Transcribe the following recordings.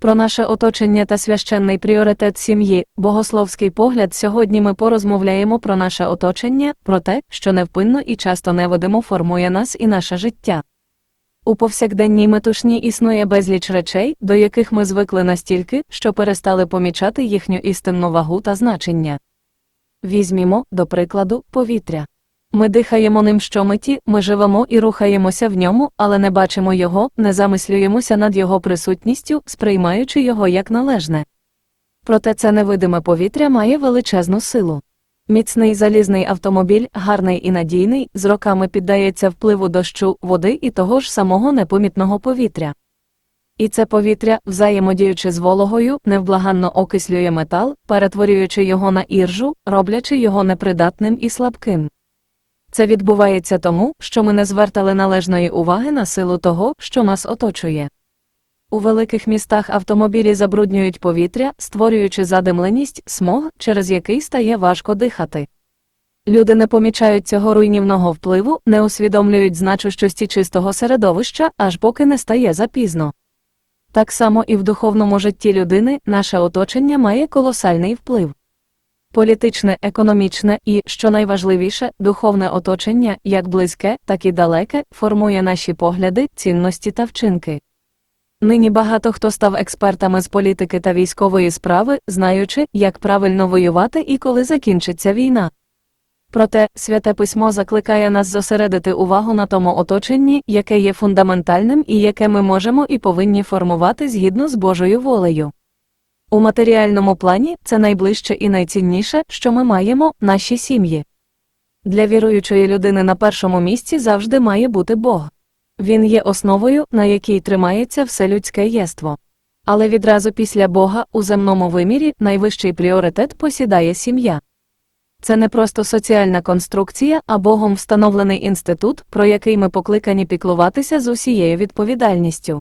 Про наше оточення та священний пріоритет сім'ї, богословський погляд. Сьогодні ми порозмовляємо про наше оточення, про те, що невпинно і часто невидимо формує нас і наше життя. У повсякденній метушні існує безліч речей, до яких ми звикли настільки, що перестали помічати їхню істинну вагу та значення. Візьмімо, до прикладу, повітря. Ми дихаємо ним щомиті, ми живемо і рухаємося в ньому, але не бачимо його, не замислюємося над його присутністю, сприймаючи його як належне. Проте це невидиме повітря має величезну силу. Міцний залізний автомобіль, гарний і надійний, з роками піддається впливу дощу, води і того ж самого непомітного повітря. І це повітря, взаємодіючи з вологою, невблаганно окислює метал, перетворюючи його на іржу, роблячи його непридатним і слабким. Це відбувається тому, що ми не звертали належної уваги на силу того, що нас оточує. У великих містах автомобілі забруднюють повітря, створюючи задимленість, смог, через який стає важко дихати. Люди не помічають цього руйнівного впливу, не усвідомлюють значущості чистого середовища, аж поки не стає запізно. Так само і в духовному житті людини наше оточення має колосальний вплив. Політичне, економічне і, що найважливіше, духовне оточення, як близьке, так і далеке, формує наші погляди, цінності та вчинки. Нині багато хто став експертами з політики та військової справи, знаючи, як правильно воювати і коли закінчиться війна. Проте святе письмо закликає нас зосередити увагу на тому оточенні, яке є фундаментальним і яке ми можемо і повинні формувати згідно з Божою волею. У матеріальному плані це найближче і найцінніше, що ми маємо, наші сім'ї. Для віруючої людини на першому місці завжди має бути Бог. Він є основою, на якій тримається все людське єство. Але відразу після Бога у земному вимірі найвищий пріоритет посідає сім'я. Це не просто соціальна конструкція, а Богом встановлений інститут, про який ми покликані піклуватися з усією відповідальністю.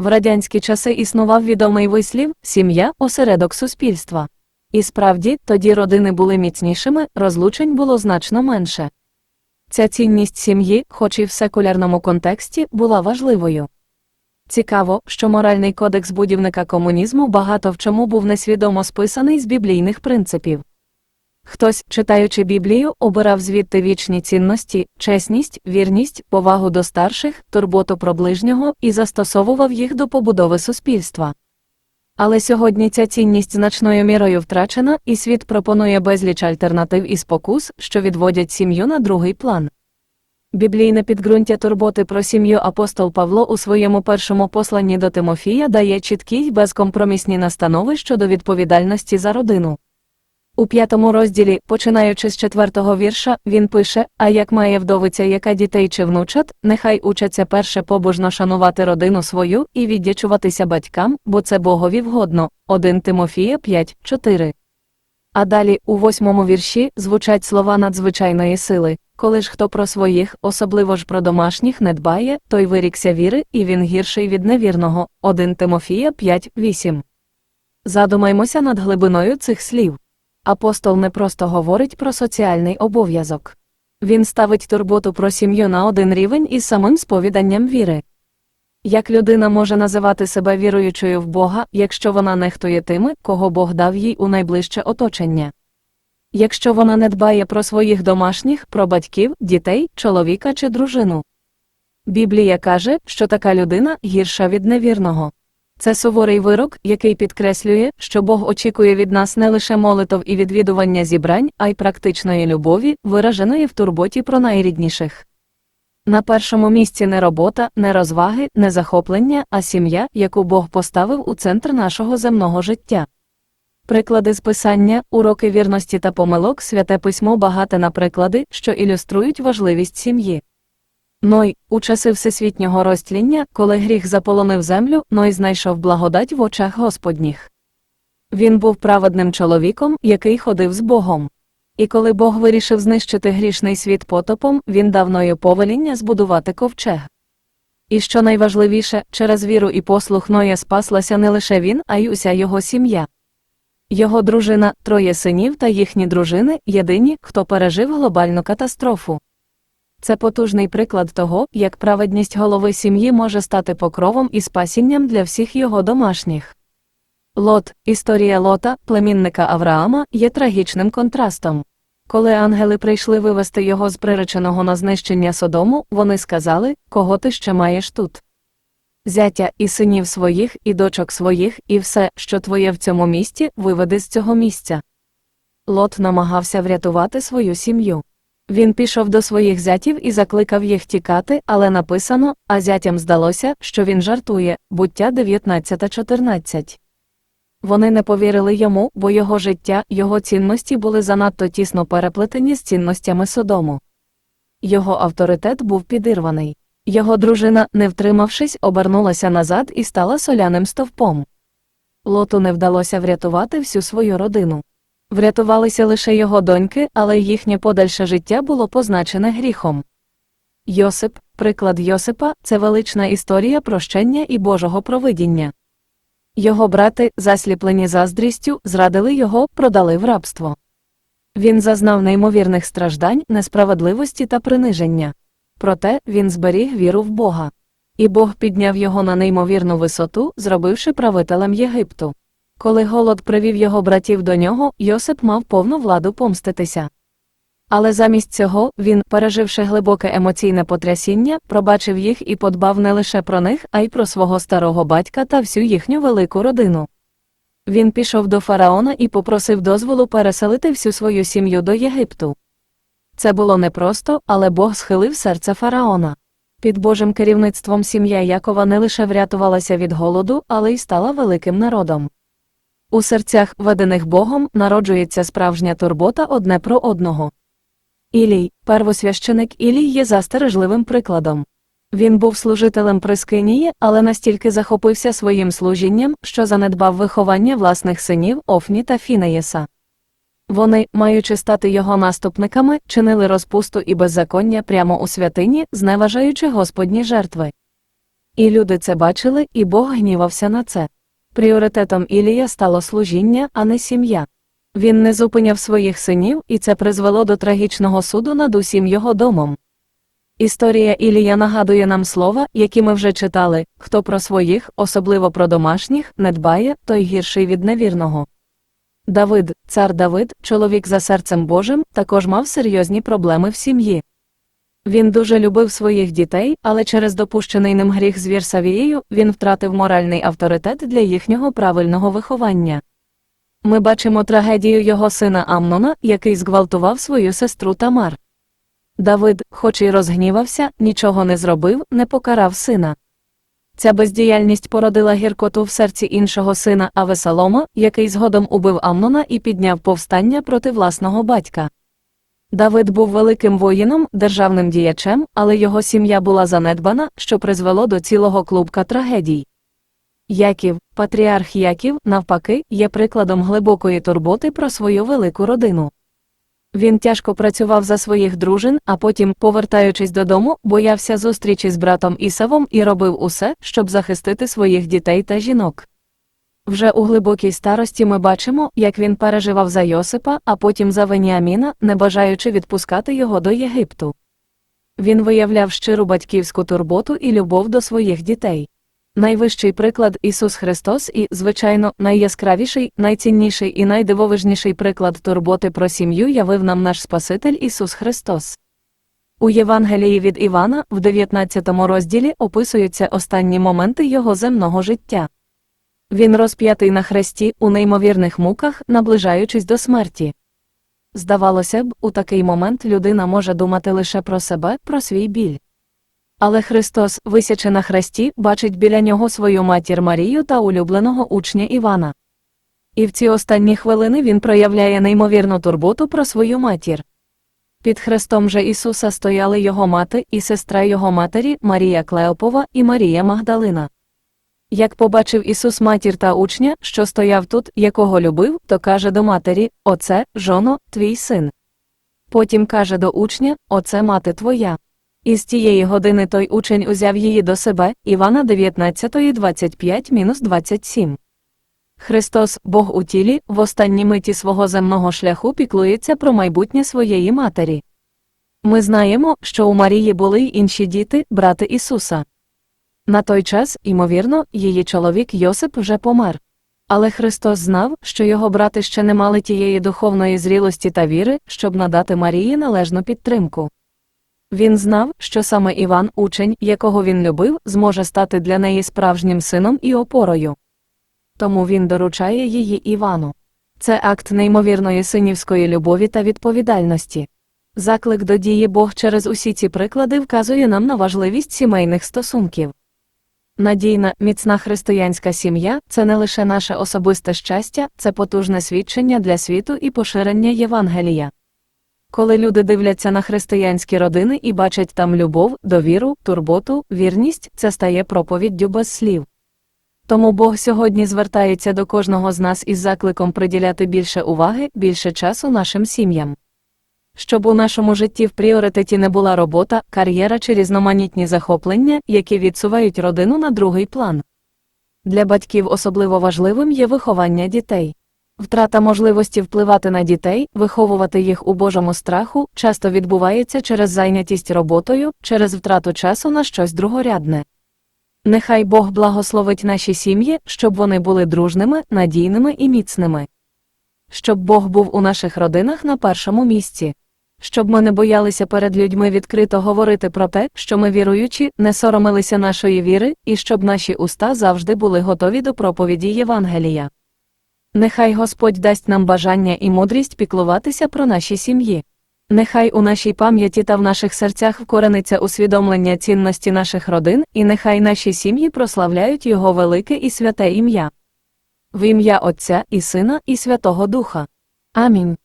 В радянські часи існував відомий вислів сім'я осередок суспільства. І справді, тоді родини були міцнішими, розлучень було значно менше. Ця цінність сім'ї, хоч і в секулярному контексті, була важливою. Цікаво, що моральний кодекс будівника комунізму багато в чому був несвідомо списаний з біблійних принципів. Хтось, читаючи Біблію, обирав звідти вічні цінності, чесність, вірність, повагу до старших, турботу про ближнього і застосовував їх до побудови суспільства. Але сьогодні ця цінність значною мірою втрачена, і світ пропонує безліч альтернатив і спокус, що відводять сім'ю на другий план. Біблійне підґрунтя турботи про сім'ю апостол Павло у своєму першому посланні до Тимофія дає чіткі й безкомпромісні настанови щодо відповідальності за родину. У п'ятому розділі, починаючи з четвертого вірша, він пише: А як має вдовиця, яка дітей чи внучат, нехай учаться перше побожно шанувати родину свою і віддячуватися батькам, бо це Богові вгодно. 1 Тимофія 5, 4. А далі, у восьмому вірші, звучать слова надзвичайної сили. Коли ж хто про своїх, особливо ж про домашніх, не дбає, той вирікся віри, і він гірший від невірного. 1 Тимофія 5, 8. Задумаймося над глибиною цих слів. Апостол не просто говорить про соціальний обов'язок. Він ставить турботу про сім'ю на один рівень із самим сповіданням віри. Як людина може називати себе віруючою в Бога, якщо вона нехтує тими, кого Бог дав їй у найближче оточення? Якщо вона не дбає про своїх домашніх, про батьків, дітей, чоловіка чи дружину? Біблія каже, що така людина гірша від невірного. Це суворий вирок, який підкреслює, що Бог очікує від нас не лише молитов і відвідування зібрань, а й практичної любові, вираженої в турботі про найрідніших. На першому місці не робота, не розваги, не захоплення, а сім'я, яку Бог поставив у центр нашого земного життя. Приклади з писання, уроки вірності та помилок, святе письмо багате на приклади, що ілюструють важливість сім'ї. Ной, у часи всесвітнього розтління, коли гріх заполонив землю, Ной знайшов благодать в очах Господніх. Він був праведним чоловіком, який ходив з Богом. І коли Бог вирішив знищити грішний світ потопом, він дав Ною повеління збудувати ковчег. І що найважливіше, через віру і послух Ноя спаслася не лише він, а й уся його сім'я. Його дружина, троє синів та їхні дружини єдині, хто пережив глобальну катастрофу. Це потужний приклад того, як праведність голови сім'ї може стати покровом і спасінням для всіх його домашніх. Лот, історія Лота, племінника Авраама, є трагічним контрастом. Коли ангели прийшли вивести його з приреченого на знищення Содому, вони сказали, кого ти ще маєш тут. Зятя і синів своїх, і дочок своїх, і все, що твоє в цьому місті, виведи з цього місця. Лот намагався врятувати свою сім'ю. Він пішов до своїх зятів і закликав їх тікати, але написано, а зятям здалося, що він жартує, буття 19.14. Вони не повірили йому, бо його життя, його цінності були занадто тісно переплетені з цінностями Содому. Його авторитет був підірваний. Його дружина, не втримавшись, обернулася назад і стала соляним стовпом. Лоту не вдалося врятувати всю свою родину. Врятувалися лише його доньки, але їхнє подальше життя було позначене гріхом. Йосип, приклад Йосипа, це велична історія прощення і Божого провидіння. Його брати, засліплені заздрістю, зрадили його, продали в рабство. Він зазнав неймовірних страждань, несправедливості та приниження. Проте він зберіг віру в Бога. І Бог підняв його на неймовірну висоту, зробивши правителем Єгипту. Коли голод привів його братів до нього, Йосип мав повну владу помститися. Але замість цього він, переживши глибоке емоційне потрясіння, пробачив їх і подбав не лише про них, а й про свого старого батька та всю їхню велику родину. Він пішов до фараона і попросив дозволу переселити всю свою сім'ю до Єгипту. Це було непросто, але Бог схилив серце фараона. Під Божим керівництвом сім'я Якова не лише врятувалася від голоду, але й стала великим народом. У серцях, ведених Богом, народжується справжня турбота одне про одного. Ілій, первосвященик Ілій є застережливим прикладом. Він був служителем Прискинії, але настільки захопився своїм служінням, що занедбав виховання власних синів Офні та Фінеєса. Вони, маючи стати його наступниками, чинили розпусту і беззаконня прямо у святині, зневажаючи Господні жертви. І люди це бачили, і Бог гнівався на це. Пріоритетом Ілія стало служіння, а не сім'я. Він не зупиняв своїх синів, і це призвело до трагічного суду над усім його домом. Історія Ілія нагадує нам слова, які ми вже читали хто про своїх, особливо про домашніх, не дбає, той гірший від невірного. Давид, цар Давид, чоловік за серцем Божим, також мав серйозні проблеми в сім'ї. Він дуже любив своїх дітей, але через допущений ним гріх з Вірсавією він втратив моральний авторитет для їхнього правильного виховання. Ми бачимо трагедію його сина Амнона, який зґвалтував свою сестру Тамар. Давид, хоч і розгнівався, нічого не зробив, не покарав сина. Ця бездіяльність породила гіркоту в серці іншого сина Авесалома, який згодом убив Амнона і підняв повстання проти власного батька. Давид був великим воїном, державним діячем, але його сім'я була занедбана, що призвело до цілого клубка трагедій. Яків, патріарх Яків, навпаки, є прикладом глибокої турботи про свою велику родину. Він тяжко працював за своїх дружин, а потім, повертаючись додому, боявся зустрічі з братом Ісавом і робив усе, щоб захистити своїх дітей та жінок. Вже у глибокій старості ми бачимо, як він переживав за Йосипа, а потім за Веніаміна, не бажаючи відпускати його до Єгипту. Він виявляв щиру батьківську турботу і любов до своїх дітей. Найвищий приклад Ісус Христос і, звичайно, найяскравіший, найцінніший і найдивовижніший приклад турботи про сім'ю явив нам наш Спаситель Ісус Христос. У Євангелії від Івана в 19 розділі описуються останні моменти його земного життя. Він розп'ятий на хресті у неймовірних муках, наближаючись до смерті. Здавалося б, у такий момент людина може думати лише про себе, про свій біль. Але Христос, висячи на хресті, бачить біля нього свою матір Марію та улюбленого учня Івана. І в ці останні хвилини він проявляє неймовірну турботу про свою матір. Під хрестом же Ісуса стояли його мати і сестра його матері Марія Клеопова і Марія Магдалина. Як побачив Ісус матір та учня, що стояв тут, якого любив, то каже до матері Оце, жоно, твій син. Потім каже до учня Оце мати твоя. І з тієї години той учень узяв її до себе, Івана 19.25-27. Христос, Бог у тілі, в останній миті свого земного шляху піклується про майбутнє своєї матері. Ми знаємо, що у Марії були й інші діти, брати Ісуса. На той час, ймовірно, її чоловік Йосип вже помер. Але Христос знав, що його брати ще не мали тієї духовної зрілості та віри, щоб надати Марії належну підтримку. Він знав, що саме Іван, учень, якого він любив, зможе стати для неї справжнім сином і опорою. Тому він доручає її Івану. Це акт неймовірної синівської любові та відповідальності. Заклик до дії Бог через усі ці приклади вказує нам на важливість сімейних стосунків. Надійна, міцна християнська сім'я це не лише наше особисте щастя, це потужне свідчення для світу і поширення Євангелія. Коли люди дивляться на християнські родини і бачать там любов, довіру, турботу, вірність, це стає проповіддю без слів. Тому Бог сьогодні звертається до кожного з нас із закликом приділяти більше уваги, більше часу нашим сім'ям. Щоб у нашому житті в пріоритеті не була робота, кар'єра чи різноманітні захоплення, які відсувають родину на другий план. Для батьків особливо важливим є виховання дітей. Втрата можливості впливати на дітей, виховувати їх у Божому страху, часто відбувається через зайнятість роботою, через втрату часу на щось другорядне. Нехай Бог благословить наші сім'ї, щоб вони були дружними, надійними і міцними. Щоб Бог був у наших родинах на першому місці. Щоб ми не боялися перед людьми відкрито говорити про те, що ми віруючі, не соромилися нашої віри, і щоб наші уста завжди були готові до проповіді Євангелія. Нехай Господь дасть нам бажання і мудрість піклуватися про наші сім'ї. Нехай у нашій пам'яті та в наших серцях вкорениться усвідомлення цінності наших родин, і нехай наші сім'ї прославляють Його велике і святе ім'я. В ім'я Отця і Сина і Святого Духа. Амінь.